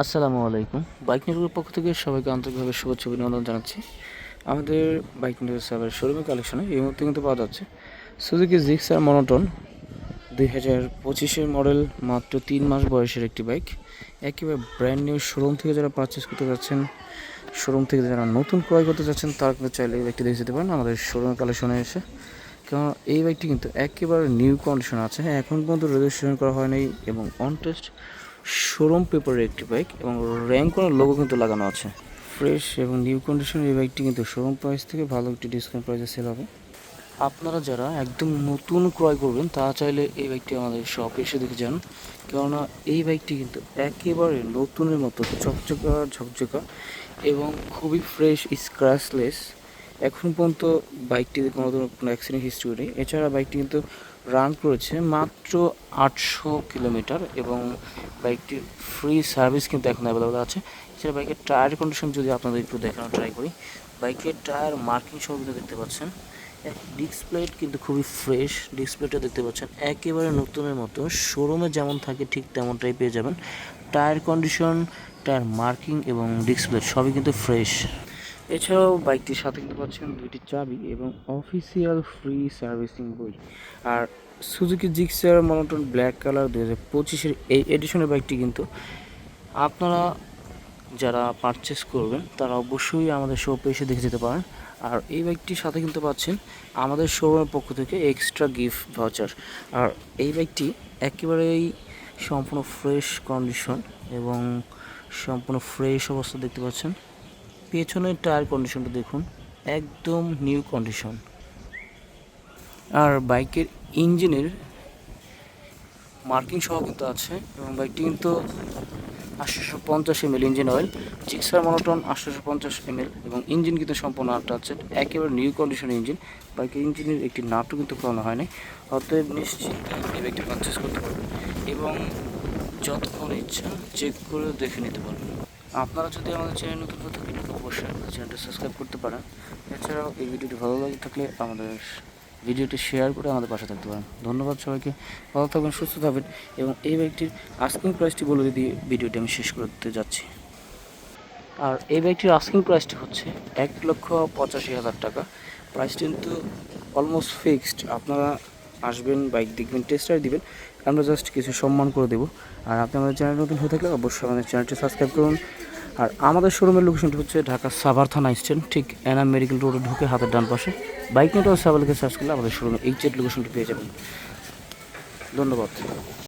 আসসালামু আলাইকুম। বাইক নেটওয়ার্কের পক্ষ থেকে সবাইকে আন্তরিকভাবে শুভেচ্ছা, অভিনন্দন জানাচ্ছি। আমাদের বাইক নেটওয়ার্ক সার্ভার শোরুমের কালেকশনে, এই মুহূর্তে কিন্তু পাওয়া যাচ্ছে সুজুকি জিক্স আর মনোটন দুই হাজার পঁচিশের মডেল, মাত্র তিন মাস বয়সের একটি বাইক। একেবারে ব্র্যান্ড নিউ শোরুম থেকে যারা পারচেস করতে যাচ্ছেন শোরুম থেকে যারা নতুন ক্রয় করতে যাচ্ছেন, তারা কিন্তু চাইলে এই বাইকটি দেখে যেতে পারেন আমাদের শোরুমের কালেকশনে এসে। কারণ এই বাইকটি কিন্তু একেবারে নিউ কন্ডিশন আছে। হ্যাঁ এখন পর্যন্ত রেজিস্ট্রেশন করা হয়নি এবং অন টেস্ট শোরুম পেপারের একটি বাইক এবং র্যাঙ্ক করার লোগো কিন্তু লাগানো আছে। ফ্রেশ এবং নিউ কন্ডিশনের এই বাইকটি কিন্তু শোরুম প্রাইস থেকে ভালো একটি ডিসকাউন্ট প্রাইসে সেল হবে। আপনারা যারা একদম নতুন ক্রয় করবেন তারা চাইলে এই বাইকটি আমাদের শপে এসে দেখে যান। কেননা এই বাইকটি কিন্তু একেবারে নতুনের মতো, ঝকঝকা ঝকঝকা এবং খুবই ফ্রেশ স্ক্র্যাচলেস এখন পর্যন্ত বাইকটিতে কোনো কোনো অ্যাক্সিডেন্ট হিস্ট্রি নেই। এছাড়া বাইকটি কিন্তু রান করেছে মাত্র আটশো কিলোমিটার এবং বাইকটির ফ্রি সার্ভিস কিন্তু এখন অ্যাভেলেবেল আছে। এছাড়া বাইকের টায়ার কন্ডিশন যদি আপনাদের একটু দেখানো ট্রাই করি, বাইকের টায়ার মার্কিং সহ কিন্তু দেখতে পাচ্ছেন। ডিসপ্লেট কিন্তু খুবই ফ্রেশ ডিসপ্লেটা দেখতে পাচ্ছেন। একেবারে নতুনের মতো শোরুমে যেমন থাকে ঠিক তেমনটাই পেয়ে যাবেন। টায়ার কন্ডিশন টায়ার মার্কিং এবং ডিসপ্লে সবই কিন্তু ফ্রেশ এছাড়াও বাইকটির সাথে কিন্তু পাচ্ছেন দুইটি চাবি এবং অফিসিয়াল ফ্রি সার্ভিসিং বই। আর Suzuki Gixxer monotone black colour দু হাজার পঁচিশের এই এডিশনের বাইকটি কিন্তু আপনারা যারা পারচেস করবেন, তারা অবশ্যই আমাদের শপে এসে দেখে যেতে পারেন। আর এই বাইকটির সাথে কিন্তু পাচ্ছেন আমাদের শোরুমের পক্ষ থেকে এক্সট্রা গিফট ভাউচার আর এই বাইকটি একেবারেই সম্পূর্ণ ফ্রেশ কন্ডিশন এবং সম্পূর্ণ ফ্রেশ অবস্থা দেখতে পাচ্ছেন। পেছনের টায়ার কন্ডিশনটা দেখুন, একদম নিউ কন্ডিশন আর বাইকের ইঞ্জিনের মার্কিং সহ কিন্তু আছে এবং বাইকটি কিন্তু আটশোশো পঞ্চাশ ML engine oil Gixxer monotone আটশোশো পঞ্চাশ এমএল এবং ইঞ্জিন কিন্তু সম্পূর্ণ আটটা আছে একেবারে নিউ কন্ডিশন ইঞ্জিন। বাইকের ইঞ্জিনের একটি নাটও কিন্তু করানো হয়নি, অতএব নিশ্চিত এই বাইকটি পারচেস করতে পারবেন এবং যতক্ষণ ইচ্ছা চেক করে দেখে নিতে পারবেন। আপনারা যদি আমাদের চ্যানেল নতুন হয়ে থাকেন অবশ্যই আমাদের চ্যানেলটা সাবস্ক্রাইব করতে পারেন। এছাড়াও এই ভিডিওটি ভালো লাগে থাকলে আমাদের ভিডিওটি শেয়ার করে আমাদের পাশে থাকতে পারেন। ধন্যবাদ সবাইকে। ভালো থাকবেন, সুস্থ থাকবেন এবং এই বাইকটির আস্কিং প্রাইসটি বলে দিয়ে ভিডিওটি আমি শেষ করতে যাচ্ছি। আর এই বাইকটির আস্কিং প্রাইসটি হচ্ছে এক লক্ষ পঁচাশি হাজার টাকা। প্রাইসটি কিন্তু অলমোস্ট ফিক্সড আপনারা আসবেন বাইক দেখবেন টেস্টার দিবেন, আমরা জাস্ট কিছু সম্মান করে দেবো। আর আপনি আমাদের চ্যানেল নতুন হয়ে থাকলে অবশ্যই আমাদের চ্যানেলটি সাবস্ক্রাইব করুন। আর আমাদের শোরুমের লোকেশনটি হচ্ছে ঢাকা সাভার থানা স্ট্যান্ড ঠিক এনাম মেডিকেল রোডে ঢুকে হাতের ডান পাশে। বাইক নেটওয়ার্ক সাভারকে সার্চ করলে আমাদের শোরুমে এই চেট লোকেশনটি পেয়ে যাবেন। ধন্যবাদ।